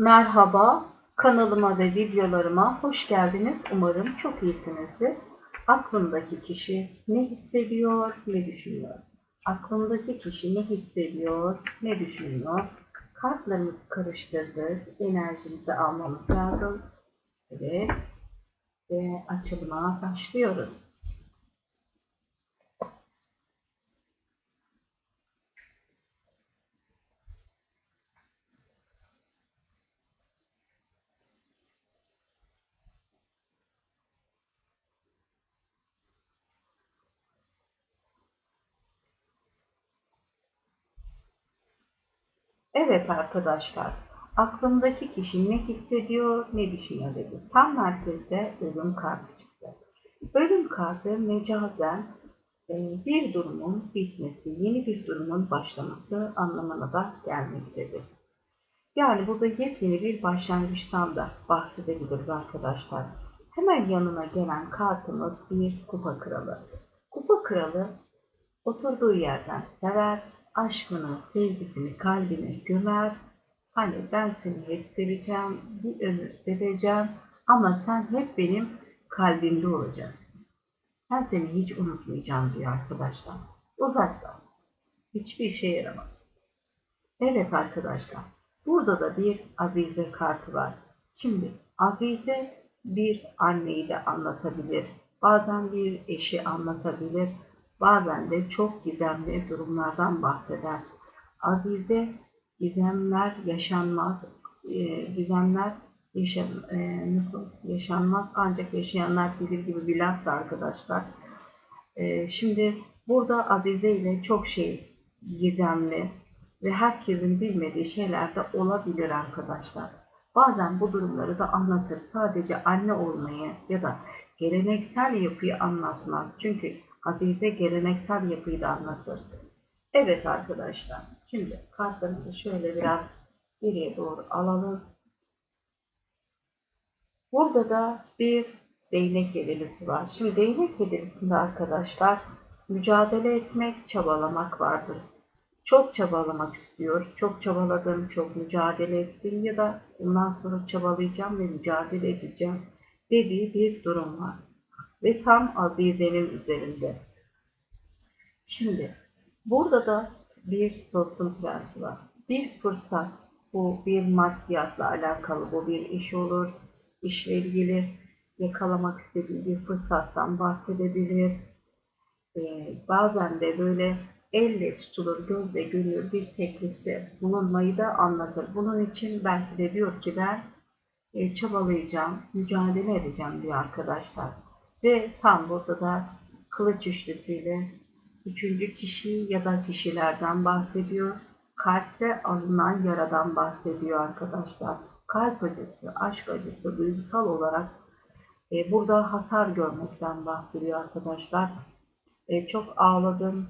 Merhaba, kanalıma ve videolarıma hoş geldiniz. Umarım çok iyisinizdir. Aklımdaki kişi ne hissediyor, ne düşünüyor? Aklımdaki kişi ne hissediyor, ne düşünüyor? Kartlarımızı karıştırdık, enerjimizi almamız lazım. Evet, ve açılıma başlıyoruz. Evet arkadaşlar, aklımdaki kişi ne hissediyor, ne düşünüyor dedi. Tam merkezde ölüm kartı çıktı. Ölüm kartı mecazen e, bir durumun bitmesi, yeni bir durumun başlaması anlamına da gelmektedir. Yani burada yepyeni bir başlangıçtan da bahsedebiliriz arkadaşlar. Hemen yanına gelen kartımız bir kupa kralı. Kupa kralı oturduğu yerden sever, aşkını, sevgisini kalbine gömer. Hani ben seni hep seveceğim, bir ömür seveceğim ama sen hep benim kalbimde olacaksın. Ben seni hiç unutmayacağım diyor arkadaşlar. Uzakta. Hiçbir işe yaramaz. Evet arkadaşlar. Burada da bir Azize kartı var. Şimdi Azize bir anneyi de anlatabilir. Bazen bir eşi anlatabilir bazen de çok gizemli durumlardan bahseder. Azize gizemler yaşanmaz, e, gizemler yaşan, e, yaşanmaz ancak yaşayanlar bilir gibi bir laftı arkadaşlar. E, şimdi burada Azize ile çok şey gizemli ve herkesin bilmediği şeyler de olabilir arkadaşlar. Bazen bu durumları da anlatır. Sadece anne olmayı ya da geleneksel yapıyı anlatmaz. Çünkü Azize geleneksel yapıyı da anlatır. Evet arkadaşlar, şimdi kartlarımızı şöyle biraz geriye doğru alalım. Burada da bir değnek yedilisi var. Şimdi değnek yedilisinde arkadaşlar mücadele etmek, çabalamak vardır. Çok çabalamak istiyor, çok çabaladım, çok mücadele ettim ya da bundan sonra çabalayacağım ve mücadele edeceğim dediği bir durum var ve tam Azize'nin üzerinde. Şimdi burada da bir dostum prensi var. Bir fırsat, bu bir maddiyatla alakalı, bu bir iş olur, işle ilgili yakalamak istediği bir fırsattan bahsedebilir. Ee, bazen de böyle elle tutulur, gözle görülür bir teklifte bulunmayı da anlatır. Bunun için belki de diyor ki ben e, çabalayacağım, mücadele edeceğim diyor arkadaşlar. Ve tam burada da kılıç üçlüsüyle üçüncü kişi ya da kişilerden bahsediyor. Kalpte alınan yaradan bahsediyor arkadaşlar. Kalp acısı, aşk acısı, duygusal olarak e, burada hasar görmekten bahsediyor arkadaşlar. E, çok ağladım,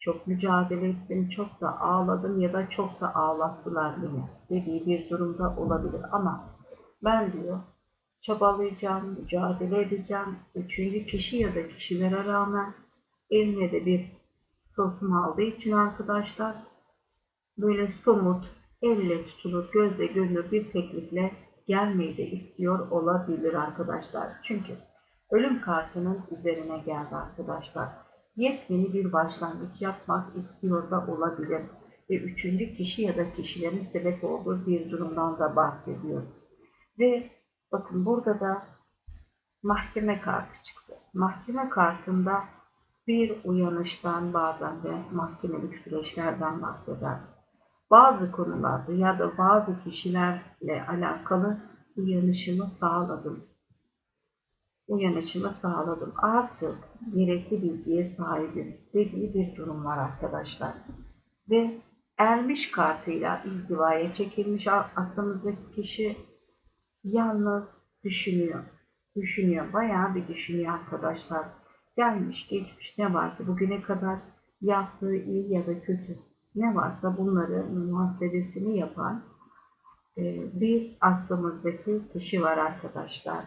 çok mücadele ettim, çok da ağladım ya da çok da ağlattılar beni dediği bir durumda olabilir. Ama ben diyor çabalayacağım, mücadele edeceğim. Üçüncü kişi ya da kişilere rağmen eline de bir tılsım aldığı için arkadaşlar böyle somut, elle tutulur, gözle görünür bir teklifle gelmeyi de istiyor olabilir arkadaşlar. Çünkü ölüm kartının üzerine geldi arkadaşlar. Yepyeni bir başlangıç yapmak istiyor da olabilir. Ve üçüncü kişi ya da kişilerin sebep olduğu bir durumdan da bahsediyor. Ve Bakın burada da mahkeme kartı çıktı. Mahkeme kartında bir uyanıştan bazen de mahkemelik süreçlerden bahseder. Bazı konularda ya da bazı kişilerle alakalı uyanışımı sağladım. Uyanışımı sağladım. Artık gerekli bilgiye sahibim dediği bir durum var arkadaşlar. Ve ermiş kartıyla izdivaya çekilmiş aklımızdaki kişi Yalnız düşünüyor. Düşünüyor. Bayağı bir düşünüyor arkadaşlar. Gelmiş geçmiş ne varsa bugüne kadar yaptığı iyi ya da kötü ne varsa bunları muhasebesini yapan e, bir aklımızdaki kişi var arkadaşlar.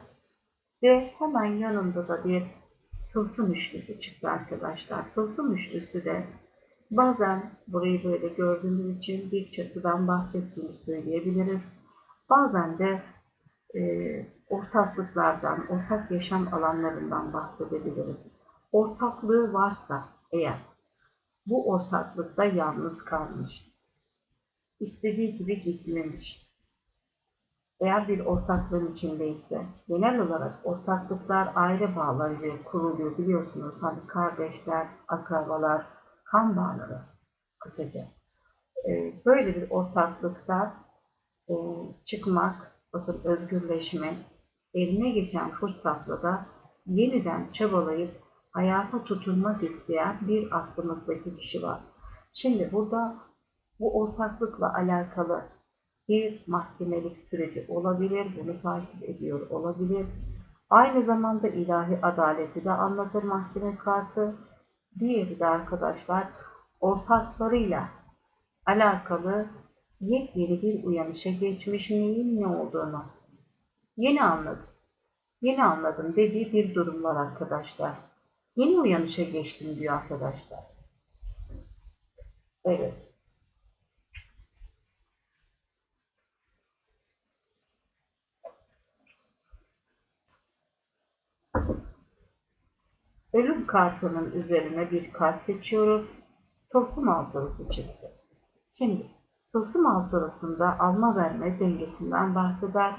Ve hemen yanında da bir tılsım üçlüsü çıktı arkadaşlar. Tılsım üçlüsü de bazen burayı böyle gördüğümüz için bir çatıdan bahsettiğini söyleyebiliriz Bazen de e, ortaklıklardan, ortak yaşam alanlarından bahsedebiliriz. Ortaklığı varsa eğer bu ortaklıkta yalnız kalmış, istediği gibi gitmemiş, eğer bir ortaklığın içindeyse, genel olarak ortaklıklar aile bağlarıyla kuruluyor biliyorsunuz. Hani kardeşler, akrabalar, kan bağları kısaca. Ee, böyle bir ortaklıkta e, çıkmak, bakın özgürleşme, eline geçen fırsatla da yeniden çabalayıp hayata tutunmak isteyen bir aklımızdaki kişi var. Şimdi burada bu ortaklıkla alakalı bir mahkemelik süreci olabilir, bunu takip ediyor olabilir. Aynı zamanda ilahi adaleti de anlatır mahkeme kartı. Diğeri de arkadaşlar ortaklarıyla alakalı yepyeni bir uyanışa geçmiş neyin ne olduğunu yeni anladım. Yeni anladım dediği bir durum var arkadaşlar. Yeni uyanışa geçtim diyor arkadaşlar. Evet. Ölüm kartının üzerine bir kart seçiyorum. Tılsım altılısı çıktı. Şimdi tılsım altılısında alma verme dengesinden bahseder.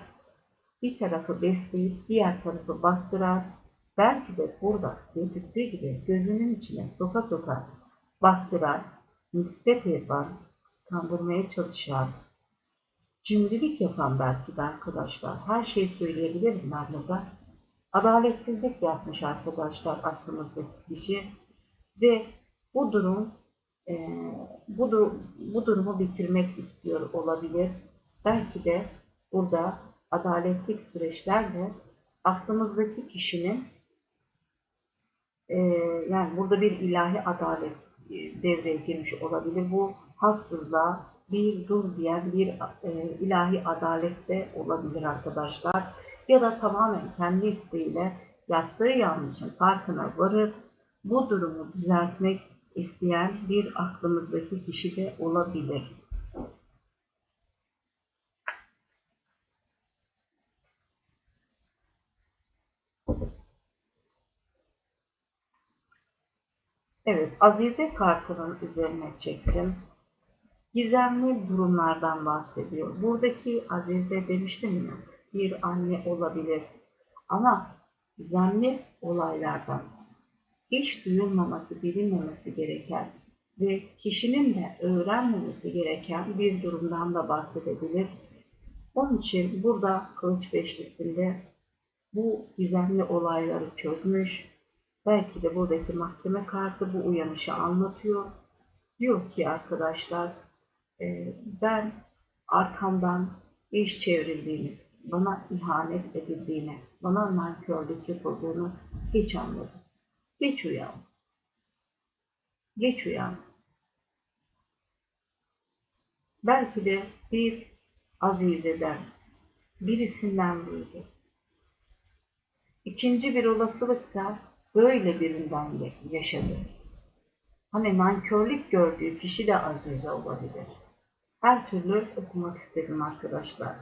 Bir tarafı besleyip diğer tarafı baktırar. Belki de burada gözüktüğü gibi gözünün içine soka soka baktırar, nispet yapar, kandırmaya çalışan, cimrilik yapan belki de arkadaşlar. Her şeyi söyleyebilirim ben burada adaletsizlik yapmış arkadaşlar aklımızdaki kişi ve bu durum e, bu, durum, bu durumu bitirmek istiyor olabilir. Belki de burada adaletlik süreçlerle aklımızdaki kişinin e, yani burada bir ilahi adalet e, devreye girmiş olabilir. Bu haksızlığa bir dur diyen bir e, ilahi adalet de olabilir arkadaşlar ya da tamamen kendi isteğiyle yaptığı yanlışın farkına varıp bu durumu düzeltmek isteyen bir aklımızdaki kişi de olabilir. Evet, Azize kartının üzerine çektim. Gizemli durumlardan bahsediyor. Buradaki Azize demiştim ya, bir anne olabilir. Ama gizemli olaylardan hiç duyulmaması, bilinmemesi gereken ve kişinin de öğrenmemesi gereken bir durumdan da bahsedebilir. Onun için burada Kılıç Beşlisi'nde bu gizemli olayları çözmüş. Belki de buradaki mahkeme kartı bu uyanışı anlatıyor. Diyor ki arkadaşlar ben arkamdan iş çevrildiğini, bana ihanet edildiğini, bana nankörlük yapıldığını geç anladım. Geç uyan. Geç uyan. Belki de bir azizeden, birisinden duydu. İkinci bir olasılık da böyle birinden de yaşadı. Hani nankörlük gördüğü kişi de azize olabilir. Her türlü okumak istedim arkadaşlar.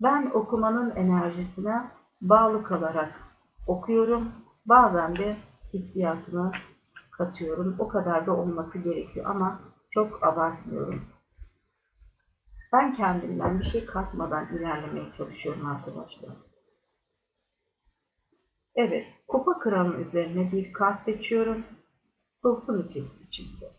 Ben okumanın enerjisine bağlı kalarak okuyorum. Bazen de hissiyatını katıyorum. O kadar da olması gerekiyor ama çok abartmıyorum. Ben kendimden bir şey katmadan ilerlemeye çalışıyorum arkadaşlar. Evet, kupa kralının üzerine bir kart seçiyorum. Tılsım ikilisi çıktı.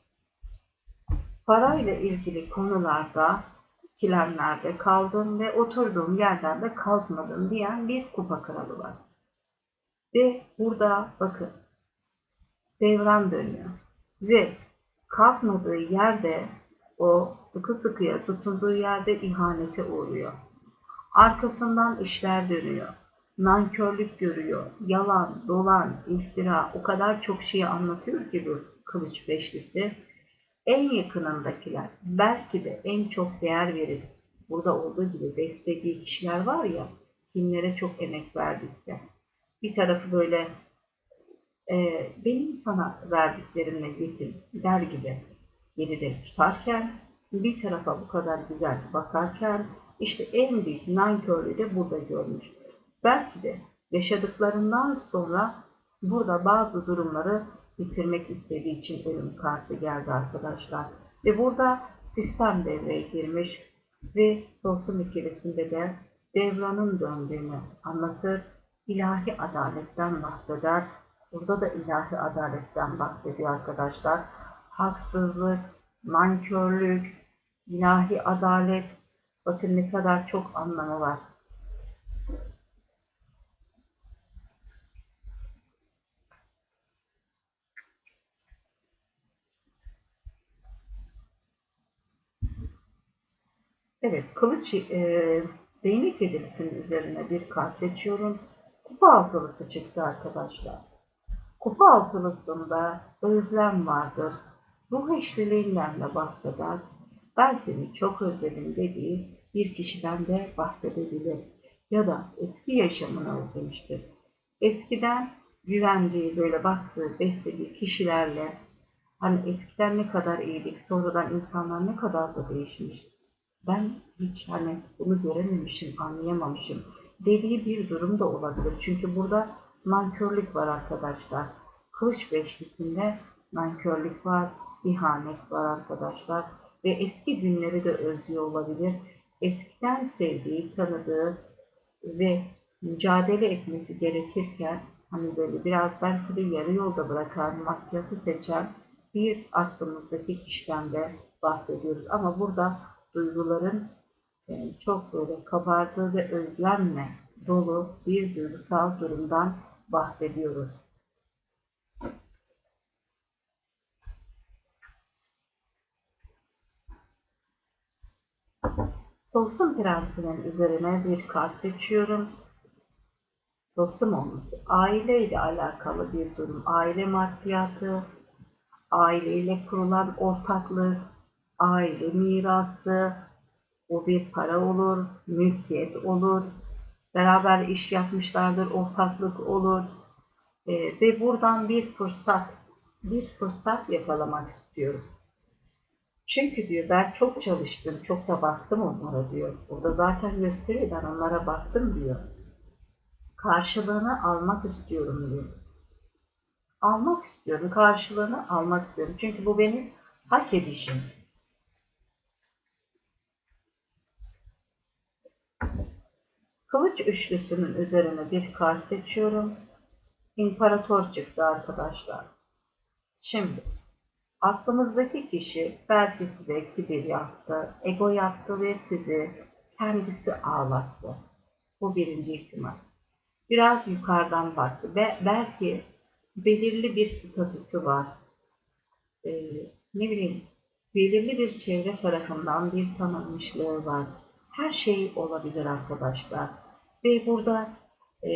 Parayla ilgili konularda ikilemlerde kaldım ve oturduğum yerden de kalkmadım diyen bir kupa kralı var. Ve burada bakın devran dönüyor. Ve kalkmadığı yerde o sıkı sıkıya tutunduğu yerde ihanete uğruyor. Arkasından işler dönüyor. Nankörlük görüyor. Yalan, dolan, iftira o kadar çok şeyi anlatıyor ki bu kılıç beşlisi en yakınındakiler, belki de en çok değer verip burada olduğu gibi beslediği kişiler var ya, kimlere çok emek verdiyse, bir tarafı böyle e, benim sana verdiklerimle yetin der gibi geride tutarken, bir tarafa bu kadar güzel bakarken işte en büyük nankörlüğü de burada görmüş. Belki de yaşadıklarından sonra burada bazı durumları bitirmek istediği için ölüm kartı geldi arkadaşlar. Ve burada sistem devreye girmiş ve tılsım ikilisinde de devranın döndüğünü anlatır. İlahi adaletten bahseder. Burada da ilahi adaletten bahsediyor arkadaşlar. Haksızlık, nankörlük, ilahi adalet, bakın ne kadar çok anlamı var. Evet, kılıç e, değnek yedilisinin üzerine bir kart seçiyorum. Kupa altılısı çıktı arkadaşlar. Kupa altılısında özlem vardır. Ruh eşliliğinden de bahseder. Ben seni çok özledim dediği bir kişiden de bahsedebilir. Ya da eski yaşamını özlemiştir. Eskiden güvendiği, böyle baktığı, beslediği kişilerle hani eskiden ne kadar iyiydik, sonradan insanlar ne kadar da değişmiş ben hiç hani bunu görememişim, anlayamamışım dediği bir durum da olabilir. Çünkü burada nankörlük var arkadaşlar. Kılıç beşlisinde nankörlük var, ihanet var arkadaşlar. Ve eski günleri de özlüyor olabilir. Eskiden sevdiği, tanıdığı ve mücadele etmesi gerekirken hani böyle biraz belki de yarı yolda bırakan, maddiyatı seçen bir aklımızdaki kişiden de bahsediyoruz. Ama burada duyguların çok böyle kabardığı ve özlemle dolu bir duygusal durumdan bahsediyoruz. Tılsım Prensi'nin üzerine bir kart seçiyorum. Tılsım olması aile ile alakalı bir durum. Aile maddiyatı, aileyle kurulan ortaklık, aile mirası, o bir para olur, mülkiyet olur, beraber iş yapmışlardır, ortaklık olur ee, ve buradan bir fırsat, bir fırsat yakalamak istiyorum. Çünkü diyor ben çok çalıştım, çok da baktım onlara diyor. Burada zaten gösteriyor ben onlara baktım diyor. Karşılığını almak istiyorum diyor. Almak istiyorum, karşılığını almak istiyorum. Çünkü bu benim hak edişim. Kılıç üçlüsünün üzerine bir kart seçiyorum. İmparator çıktı arkadaşlar. Şimdi aklımızdaki kişi belki size kibir yaptı, ego yaptı ve sizi kendisi ağlattı. Bu birinci ihtimal. Biraz yukarıdan baktı ve belki belirli bir statüsü var. Ee, ne bileyim, belirli bir çevre tarafından bir tanınmışlığı var her şey olabilir arkadaşlar. Ve burada e,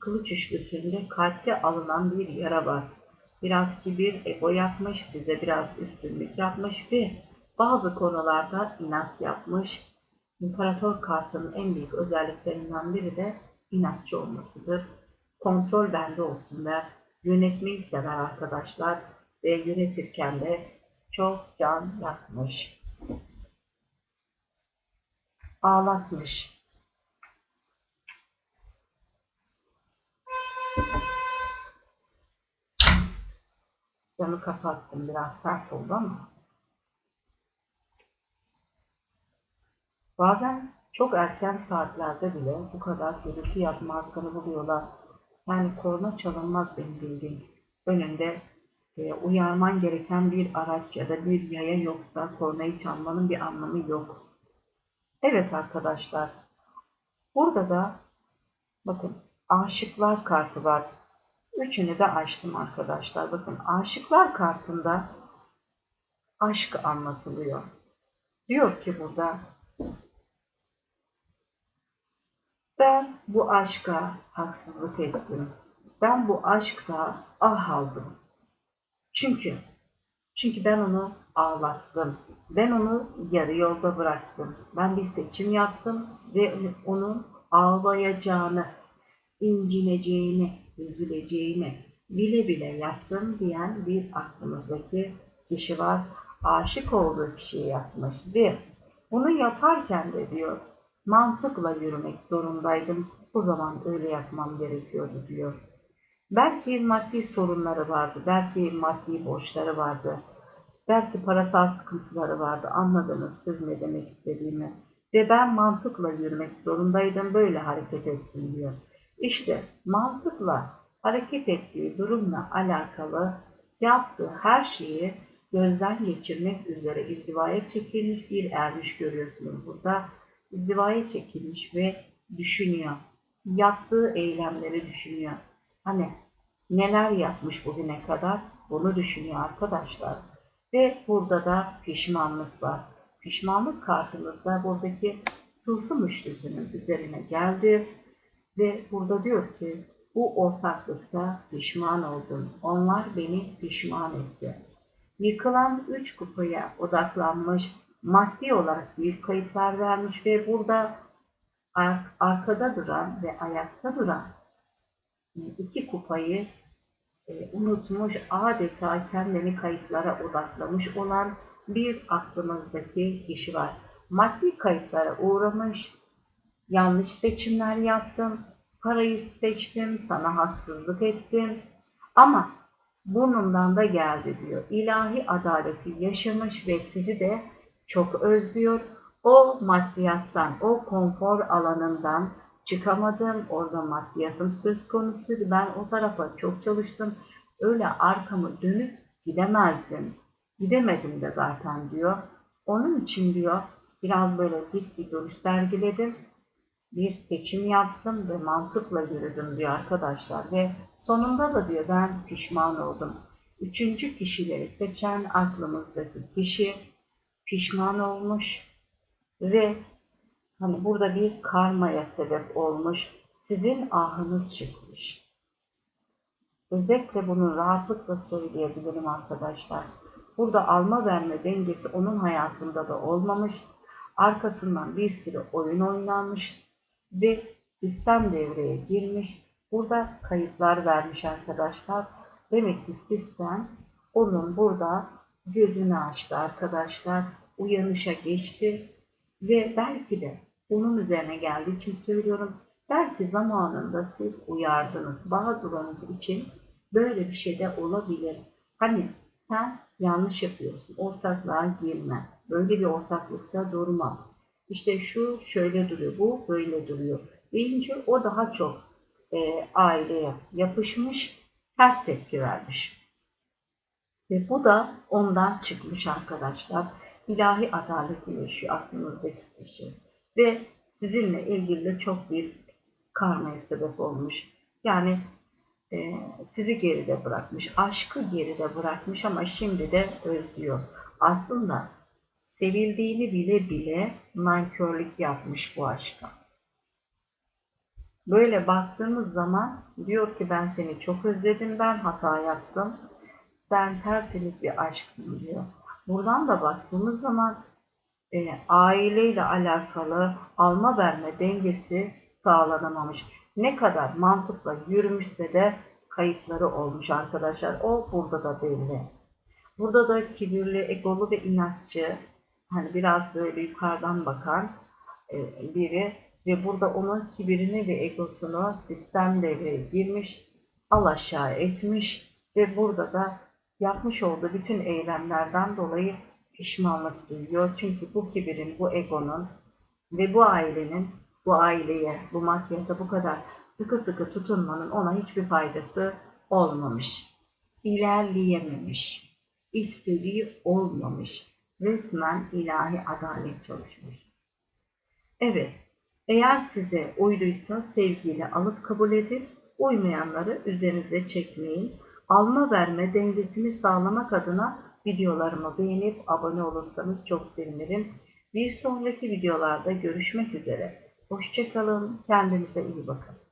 kılıç üçlüsünde kalpte alınan bir yara var. Biraz kibir, ego yapmış, size biraz üstünlük yapmış ve bazı konularda inat yapmış. İmparator kartının en büyük özelliklerinden biri de inatçı olmasıdır. Kontrol bende olsun der. Yönetmeyi sever arkadaşlar ve yönetirken de çok can yakmış ağlatmış. Camı kapattım. Biraz sert oldu ama. Bazen çok erken saatlerde bile bu kadar gürültü yapmazlığını buluyorlar. Yani korna çalınmaz benim bildiğim. Önünde e, uyarman gereken bir araç ya da bir yaya yoksa kornayı çalmanın bir anlamı yok. Evet arkadaşlar. Burada da bakın aşıklar kartı var. Üçünü de açtım arkadaşlar. Bakın aşıklar kartında aşk anlatılıyor. Diyor ki burada ben bu aşka haksızlık ettim. Ben bu aşkta ah aldım. Çünkü çünkü ben onu ağlattım. Ben onu yarı yolda bıraktım. Ben bir seçim yaptım ve onun ağlayacağını, incineceğini, üzüleceğini bile bile yaptım diyen bir aklımızdaki kişi var. aşık olduğu kişiyi yapmış. Bir, bunu yaparken de diyor mantıkla yürümek zorundaydım. O zaman öyle yapmam gerekiyordu diyor. Belki maddi sorunları vardı, belki maddi borçları vardı, belki parasal sıkıntıları vardı. Anladınız siz ne demek istediğimi. Ve ben mantıkla yürümek zorundaydım, böyle hareket ettim diyor. İşte mantıkla hareket ettiği durumla alakalı yaptığı her şeyi gözden geçirmek üzere izdivaya çekilmiş bir ermiş görüyorsunuz burada. İzdivaya çekilmiş ve düşünüyor. Yaptığı eylemleri düşünüyor. Hani neler yapmış bugüne kadar bunu düşünüyor arkadaşlar. Ve burada da pişmanlık var. Pişmanlık kartımızda buradaki tılsım üçlüsünün üzerine geldi. Ve burada diyor ki bu ortaklıkta pişman oldum. Onlar beni pişman etti. Yıkılan üç kupaya odaklanmış, maddi olarak büyük kayıplar vermiş ve burada ar arkada duran ve ayakta duran iki kupayı e, unutmuş, adeta kendini kayıplara odaklamış olan bir aklımızdaki kişi var. Maddi kayıplara uğramış, yanlış seçimler yaptım, parayı seçtim, sana haksızlık ettim ama burnundan da geldi diyor. İlahi adaleti yaşamış ve sizi de çok özlüyor. O maddiyattan, o konfor alanından çıkamadım. Orada maddiyatım söz konusuydu. Ben o tarafa çok çalıştım. Öyle arkamı dönüp gidemezdim. Gidemedim de zaten diyor. Onun için diyor biraz böyle dik bir duruş sergiledim. Bir seçim yaptım ve mantıkla yürüdüm diyor arkadaşlar. Ve sonunda da diyor ben pişman oldum. Üçüncü kişileri seçen aklımızdaki kişi pişman olmuş ve hani burada bir karmaya sebep olmuş. Sizin ahınız çıkmış. Özellikle bunu rahatlıkla söyleyebilirim arkadaşlar. Burada alma verme dengesi onun hayatında da olmamış. Arkasından bir sürü oyun oynanmış ve sistem devreye girmiş. Burada kayıplar vermiş arkadaşlar. Demek ki sistem onun burada gözünü açtı arkadaşlar. Uyanışa geçti ve belki de onun üzerine geldiği için söylüyorum. Belki zamanında siz uyardınız. Bazılarınız için böyle bir şey de olabilir. Hani sen yanlış yapıyorsun. Ortaklığa girme. Böyle bir ortaklıkta durma. İşte şu şöyle duruyor, bu böyle duruyor. Deyince o daha çok e, aileye yapışmış, ters tepki vermiş. Ve bu da ondan çıkmış arkadaşlar. İlahi adaleti yaşıyor aklınızdaki kişi. Ve sizinle ilgili de çok bir karmaya sebep olmuş. Yani e, sizi geride bırakmış, aşkı geride bırakmış ama şimdi de özlüyor. Aslında sevildiğini bile bile nankörlük yapmış bu aşka. Böyle baktığımız zaman diyor ki ben seni çok özledim, ben hata yaptım. Sen tertemiz bir aşksın diyor. Buradan da baktığımız zaman e, aileyle alakalı alma verme dengesi sağlanamamış. Ne kadar mantıkla yürümüşse de kayıpları olmuş arkadaşlar. O burada da belli. Burada da kibirli, egolu ve inatçı, hani biraz böyle yukarıdan bakan e, biri ve burada onun kibirini ve egosunu sistem devreye girmiş, al aşağı etmiş ve burada da yapmış olduğu bütün eylemlerden dolayı pişmanlık duyuyor. Çünkü bu kibirin, bu egonun ve bu ailenin, bu aileye, bu maddiyata bu kadar sıkı sıkı tutunmanın ona hiçbir faydası olmamış. İlerleyememiş. istediği olmamış. Resmen ilahi adalet çalışmış. Evet, eğer size uyduysa sevgiyle alıp kabul edin, uymayanları üzerinize çekmeyin. Alma verme dengesini sağlamak adına videolarımı beğenip abone olursanız çok sevinirim. Bir sonraki videolarda görüşmek üzere. Hoşçakalın, kendinize iyi bakın.